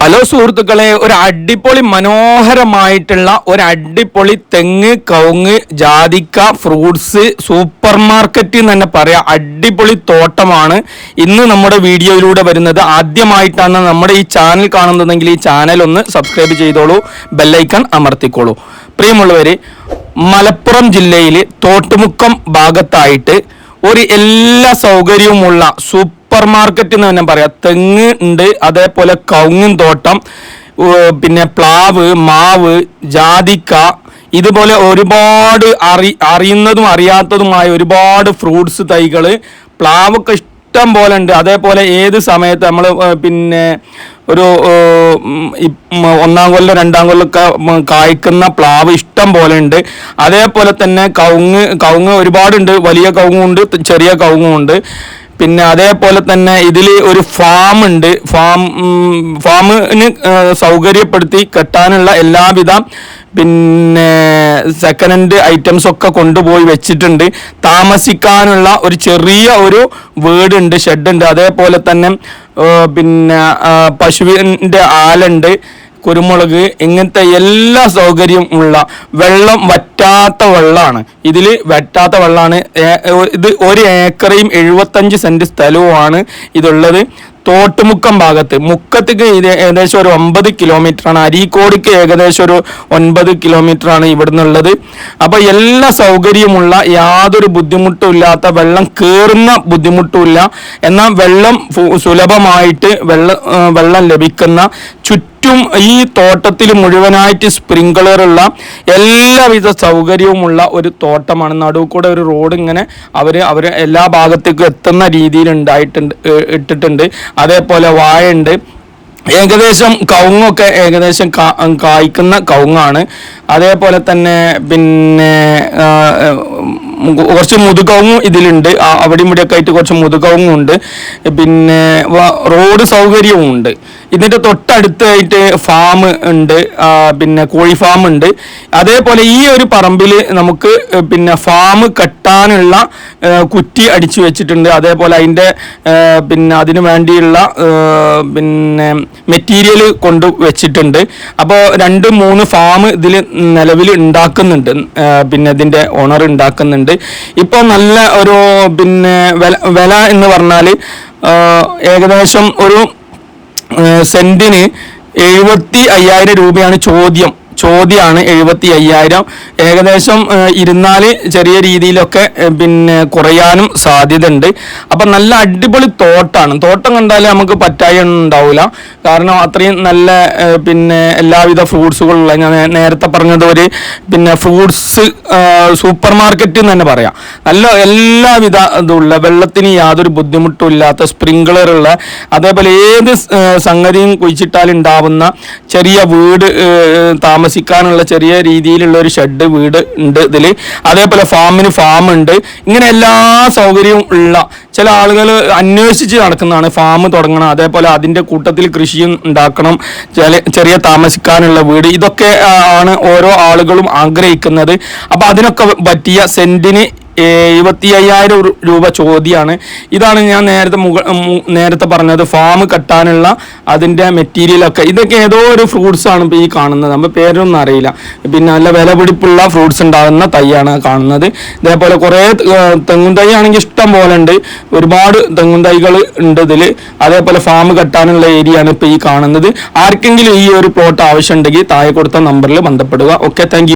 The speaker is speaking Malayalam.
ഹലോ സുഹൃത്തുക്കളെ ഒരു അടിപൊളി മനോഹരമായിട്ടുള്ള ഒരു അടിപൊളി തെങ്ങ് കവുങ്ങ് ജാതിക്ക ഫ്രൂട്ട്സ് സൂപ്പർ മാർക്കറ്റ് എന്ന് തന്നെ പറയാം അടിപൊളി തോട്ടമാണ് ഇന്ന് നമ്മുടെ വീഡിയോയിലൂടെ വരുന്നത്. ആദ്യമായിട്ടാണ് നമ്മുടെ ഈ ചാനൽ കാണുന്നതെങ്കിൽ ഈ ചാനൽ ഒന്ന് സബ്സ്ക്രൈബ് ചെയ്തോളൂ ബെല്ലൈക്കൺ അമർത്തിക്കോളൂ. പ്രിയമുള്ളവര് മലപ്പുറം ജില്ലയിൽ തോട്ടുമുക്കം ഭാഗത്തായിട്ട് ഒരു എല്ലാ സൗകര്യവുമുള്ള സൂപ്പർ സൂപ്പർ മാർക്കറ്റ് എന്ന് തന്നെ പറയാം. തെങ്ങ് ഉണ്ട് അതേപോലെ കവുങ്ങും തോട്ടം പിന്നെ പ്ലാവ് മാവ് ജാതിക്ക ഇതുപോലെ ഒരുപാട് അറി അറിയുന്നതും അറിയാത്തതുമായ ഒരുപാട് ഫ്രൂട്ട്സ് തൈകൾ പ്ലാവൊക്കെ ഇഷ്ടം പോലെ ഉണ്ട്. അതേപോലെ ഏത് സമയത്ത് നമ്മൾ പിന്നെ ഒരു ഒന്നാം കൊല്ലം രണ്ടാം കൊല്ലമൊക്കെ ഉം, കായ്ക്കുന്ന പ്ലാവ് ഇഷ്ടം പോലെ ഉണ്ട്. അതേപോലെ തന്നെ കവുങ്ങ് കവുങ്ങ് ഒരുപാടുണ്ട്. വലിയ കവുങ്ങുണ്ട് ചെറിയ കവുങ്ങുണ്ട് പിന്നെ അതേപോലെ തന്നെ ഇതിൽ ഒരു ഫാം ഉണ്ട്. ഫാം ഫാമിന് സൗകര്യപ്പെടുത്തി കെട്ടാനുള്ള എല്ലാവിധ പിന്നെ സെക്കൻഡ് ഹാൻഡ് ഐറ്റംസ് ഒക്കെ കൊണ്ടുപോയി വെച്ചിട്ടുണ്ട്. താമസിക്കാനുള്ള ഒരു ചെറിയ ഒരു വീട് ഉണ്ട് ഷെഡ് ഉണ്ട്. അതേപോലെ തന്നെ പിന്നെ പശുവിന്റെ ആലുണ്ട്. കുരുമുളക് ഇങ്ങനത്തെ എല്ലാ സൗകര്യം ഉള്ള വെള്ളം വറ്റാത്ത വെള്ളമാണ് ഇതിൽ വറ്റാത്ത വെള്ളമാണ് ഇത് ഒരു ഏക്കറയും എഴുപത്തഞ്ച് സെന്റ് സ്ഥലവുമാണ് ഇതുള്ളത്. തോട്ടുമുക്കം ഭാഗത്ത്. മുക്കത്തേക്ക് ഏകദേശം ഒരു ഒമ്പത് ആണ് അരീക്കോടിക്ക് ഏകദേശം ഒരു ഒൻപത് ആണ് ഇവിടുന്നുള്ളത്. അപ്പൊ എല്ലാ സൗകര്യമുള്ള യാതൊരു ബുദ്ധിമുട്ടും ഇല്ലാത്ത വെള്ളം കയറുന്ന ബുദ്ധിമുട്ടുമില്ല. എന്നാൽ വെള്ളം സുലഭമായിട്ട് വെള്ളം വെള്ളം ലഭിക്കുന്ന ചുറ്റും ഈ തോട്ടത്തിൽ മുഴുവനായിട്ട് സ്പ്രിങ്ക്ലറുള്ള എല്ലാവിധ സൗകര്യവുമുള്ള ഒരു തോട്ടമാണ്. നടുവ് കൂടെ ഒരു റോഡ് ഇങ്ങനെ അവർ അവർ എല്ലാ ഭാഗത്തേക്കും എത്തുന്ന രീതിയിൽ ഉണ്ടായിട്ടുണ്ട് ഇട്ടിട്ടുണ്ട്. അതേപോലെ വാഴയുണ്ട്. ഏകദേശം കവുങ്ങൊക്കെ ഏകദേശം കായ്ക്കുന്ന കവുങ്ങാണ്. അതേപോലെ തന്നെ പിന്നെ കുറച്ച് മുതുകവും ഇതിലുണ്ട്. അവിടെ ഇവിടെ ഇവിടെയൊക്കെ ആയിട്ട് കുറച്ച് മുതുകവും ഉണ്ട്. പിന്നെ റോഡ് സൗകര്യവും ഉണ്ട്. ഇതിന്റെ തൊട്ടടുത്തായിട്ട് ഫാം ഉണ്ട്. പിന്നെ കോഴി ഫാം ഉണ്ട്. അതേപോലെ ഈ ഒരു പറമ്പിൽ നമുക്ക് പിന്നെ ഫാം കെട്ടാനുള്ള കുറ്റി അടിച്ചു വെച്ചിട്ടുണ്ട്. അതേപോലെ അതിന്റെ പിന്നെ അതിന് വേണ്ടിയുള്ള പിന്നെ മെറ്റീരിയൽ കൊണ്ട് വെച്ചിട്ടുണ്ട്. അപ്പോൾ രണ്ട് മൂന്ന് ഫാം ഇതിൽ നിലവിൽ ഉണ്ടാക്കുന്നുണ്ട്. പിന്നെ ഇതിന്റെ ഓണർ ഉണ്ടാക്കുന്നുണ്ട്. ഇപ്പോൾ നല്ല ഒരു പിന്നെ വില വില എന്ന് പറഞ്ഞാൽ ഏകദേശം ഒരു സെന്റിന് എഴുപത്തി അയ്യായിരം രൂപയാണ് ചോദ്യം. ചോദ്യമാണ് എഴുപത്തി അയ്യായിരം ഏകദേശം ഇരുന്നാൽ ചെറിയ രീതിയിലൊക്കെ പിന്നെ കുറയാനും സാധ്യതയുണ്ട്. അപ്പം നല്ല അടിപൊളി തോട്ടാണ്. തോട്ടം കണ്ടാൽ നമുക്ക് പറ്റായൊന്നും ഉണ്ടാവില്ല കാരണം അത്രയും നല്ല പിന്നെ എല്ലാവിധ ഫ്രൂട്ട്സുകളുള്ള ഞാൻ നേരത്തെ പറഞ്ഞത് ഒരു പിന്നെ ഫ്രൂട്ട്സ് സൂപ്പർ മാർക്കറ്റ് എന്ന് തന്നെ പറയാം. നല്ല എല്ലാവിധ ഇതുള്ള വെള്ളത്തിന് യാതൊരു ബുദ്ധിമുട്ടും ഇല്ലാത്ത സ്പ്രിങ്കളർ ഉള്ള അതേപോലെ ഏത് സംഗതിയും കുഴിച്ചിട്ടാൽ ഉണ്ടാവുന്ന ചെറിയ വീട് ഏഹ് താമസിക്കാനുള്ള ചെറിയ രീതിയിലുള്ള ഒരു ഷെഡ് വീട് ഉണ്ട് ഇതിൽ അതേപോലെ ഫാമിന് ഫാം ഉണ്ട്. ഇങ്ങനെ എല്ലാ സൗകര്യവും ഉള്ള ചില ആളുകൾ അന്വേഷിച്ച് നടക്കുന്നതാണ് ഫാം തുടങ്ങണം അതേപോലെ അതിന്റെ കൂട്ടത്തിൽ കൃഷിയും ഉണ്ടാക്കണം. ചില ചെറിയ താമസിക്കാനുള്ള വീട്. ഇതൊക്കെ ആണ് ഓരോ ആളുകളും ആഗ്രഹിക്കുന്നത്. അപ്പോൾ അതിനൊക്കെ പറ്റിയ സെന്റിന് എഴുപത്തി അയ്യായിരം രൂപ ചോദ്യമാണ് ഇതാണ് ഞാൻ നേരത്തെ മുക നേരത്തെ പറഞ്ഞത്. ഫാം കെട്ടാനുള്ള അതിന്റെ മെറ്റീരിയലൊക്കെ ഇതൊക്കെ ഏതോ ഒരു ഫ്രൂട്ട്സ് ആണ് ഇപ്പോൾ ഈ കാണുന്നത്. നമ്മൾ പേരൊന്നും അറിയില്ല. പിന്നെ നല്ല വില പിടിപ്പുള്ള ഫ്രൂട്ട്സ് ഉണ്ടാകുന്ന തൈയാണ് കാണുന്നത്. ഇതേപോലെ കുറേ തെങ്ങും തൈ ആണെങ്കിൽ ഇഷ്ടം പോലെ ഉണ്ട്. ഒരുപാട് തെങ്ങും തൈകൾ ഉണ്ട് ഇതിൽ അതേപോലെ ഫാം കെട്ടാനുള്ള ഏരിയ ആണ് ഇപ്പോൾ ഈ കാണുന്നത്. ആർക്കെങ്കിലും ഈ ഒരു പ്ലോട്ട് ആവശ്യമുണ്ടെങ്കിൽ താഴെ കൊടുത്ത നമ്പറിൽ ബന്ധപ്പെടുക. Okay thank